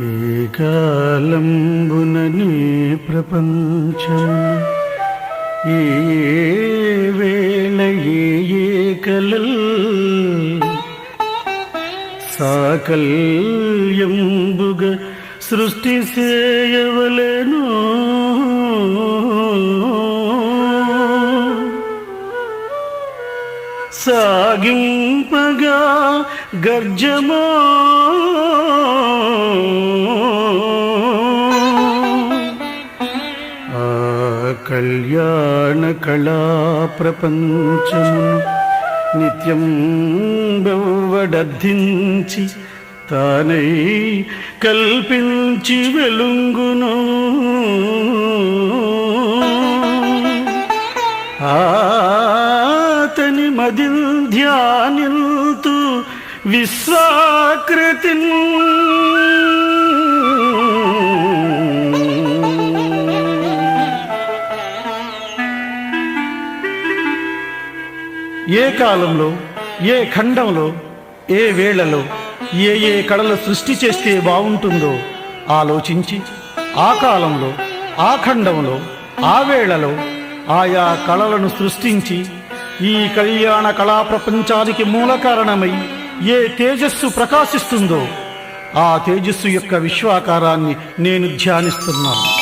ఏకాలంబునని ప్రపంచ. ఏ వేళ ఏ కలల్ సాకల్యంబుగ సృష్టి సేయవలను. సాగింపగా గర్జమా ఆ కళ్యాణ కళా ప్రపంచమును నిత్యం బెవ్వడద్దించి తానై కల్పించి వెలుంగును. ఆతని మదిల్ ధ్యానిల్తూ విశ్వాకృతిన్ ఏ కాలంలో ఏ ఖండంలో ఏ వేళలో ఏ ఏ కళలు సృష్టి చేస్తే బాగుంటుందో ఆలోచించి ఆ కాలంలో ఆ ఖండంలో ఆ వేళలో ఆయా కళలను సృష్టించి ఈ కళ్యాణ కళా ప్రపంచానికి మూల కారణమై ఏ తేజస్సు ప్రకాశిస్తుందో ఆ తేజస్సు యొక్క విశ్వాకారాన్ని నేను ధ్యానిస్తున్నాను.